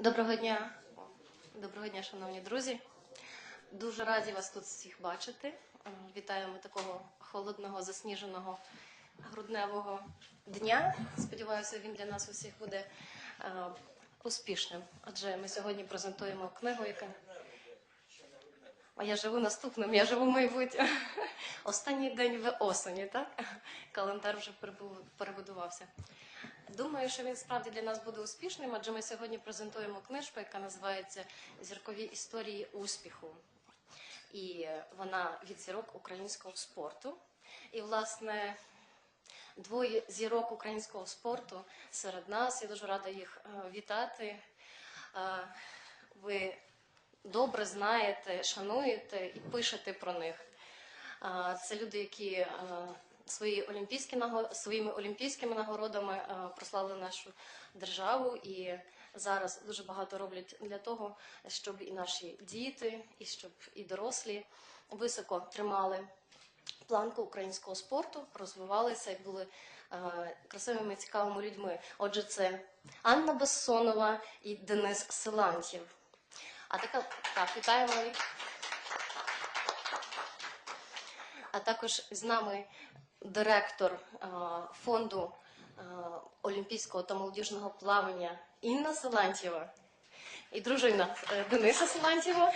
Доброго дня, доброго дня, шановні друзі. Дуже раді вас тут всіх бачити. Вітаємо такого холодного, засніженого грудневого дня. Сподіваюся, він для нас усіх буде е, успішним. Адже ми сьогодні презентуємо книгу, яка а я живу наступним, я живу майбутнім. Останній день в осені, так? Календар вже перебу- перебудувався. Думаю, що він справді для нас буде успішним, адже ми сьогодні презентуємо книжку, яка називається Зіркові історії успіху. І е, вона від зірок українського спорту. І, власне, двоє зірок українського спорту серед нас. Я дуже рада їх е, вітати. Е, Ви добре знаєте, шануєте і пишете про них. Це люди, які е, свої олімпійські своїми олімпійськими нагородами е, прославили нашу державу і зараз дуже багато роблять для того, щоб і наші діти, і щоб і дорослі високо тримали планку українського спорту, розвивалися і були е, красивими, цікавими людьми. Отже, це Анна Бессонова і Денис Силантьєв. А така так, вітаємо. А також з нами директор е, фонду е, олімпійського та молодіжного плавання Інна Силантьєва і дружина е, Дениса Силантьєва.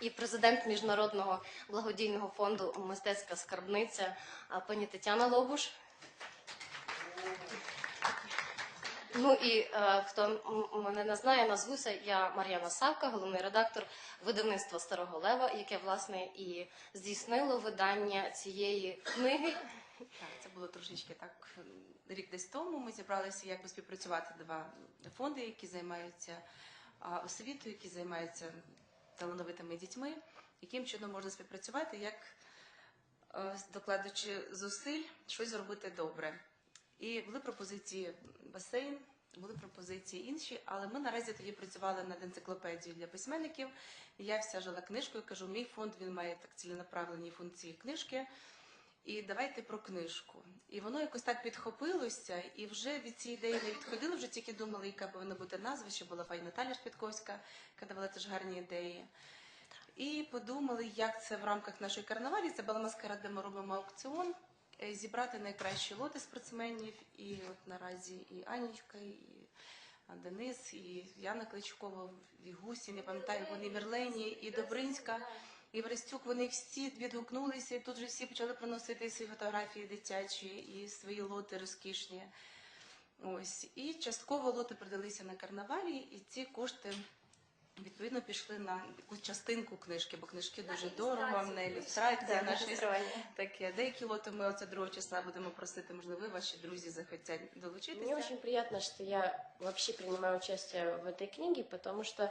І президент міжнародного благодійного фонду Мистецька скарбниця пані Тетяна Логуш. Ну і е, хто мене не знає, назвуся я Мар'яна Савка, головний редактор видавництва Старого Лева, яке власне і здійснило видання цієї книги. Так, це було трошечки так рік десь тому. Ми зібралися, як би співпрацювати два фонди, які займаються освітою, які займаються талановитими дітьми. Яким чином можна співпрацювати, як е, докладаючи зусиль щось зробити добре. І були пропозиції басейн, були пропозиції інші, але ми наразі тоді працювали над енциклопедією для письменників. Я вся жила книжкою, кажу, мій фонд він має так ціленаправлені функції книжки. І давайте про книжку. І воно якось так підхопилося, і вже від цієї ідеї не відходили, вже тільки думали, яка повинна бути назва, що була пані Наталя Шпітковська, яка давала теж гарні ідеї. І подумали, як це в рамках нашої карнавалі. Це була маскарад, де ми робимо аукціон, зібрати найкращі лоти спортсменів. І от наразі і Анічка, і Денис, і Яна Кличкова, і Гусін, я пам'ятаю, вони Верлені, і Добринська. І Верестюк вони всі відгукнулися, і тут же всі почали приносити свої фотографії дитячі і свої лоти розкішні. Ось. І частково лоти продалися на карнавалі, і ці кошти відповідно пішли на якусь частинку книжки, бо книжки дуже дорого, на ілюстрації, наші таке. Деякі лоти ми оце 2 числа будемо просити, можливо, ви, ваші друзі захотять долучитися. Мне очень приятно, что я вообще принимаю участие в этой книге, потому что, э,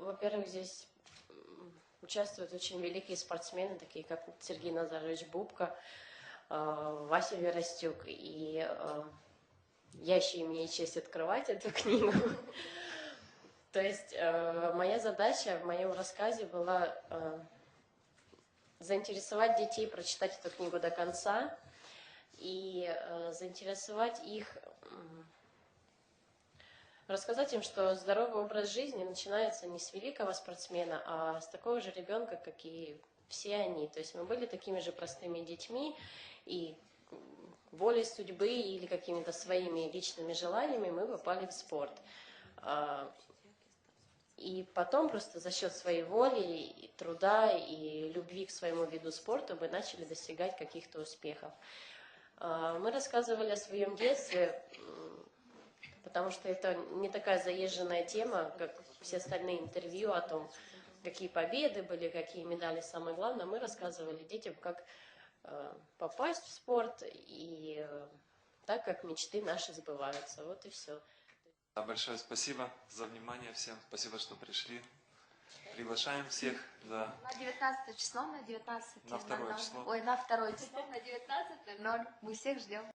во-первых, здесь м, участвуют очень великие спортсмены, такие как Сергей Назарович Бубка, э, Вася Веростюк, и э, я еще имею честь открывать эту книгу. То есть э, моя задача в моем рассказе была э, заинтересовать детей прочитать эту книгу до конца, и э, заинтересовать их, м, рассказать им, что здоровый образ жизни начинается не с великого спортсмена, а с такого же ребенка, как и все они. То есть мы были такими же простыми детьми, и волей судьбы или какими-то своими личными желаниями мы попали в спорт. А, И потом просто за счет своей воли, и труда и любви к своему виду спорта мы начали достигать каких-то успехов. А, Мы рассказывали о своем детстве, потому что это не такая заезженная тема, как все остальные интервью о том, какие победы были, какие медали самое главное. Мы рассказывали детям, как э, попасть в спорт и э, так, как мечты наши сбываются. Вот и все. Большое спасибо за внимание всем. Спасибо, что пришли. Приглашаем всех да, На 19 число, на 19 На второе число. Ой, на второе число, на 19.00. Мы всех ждем.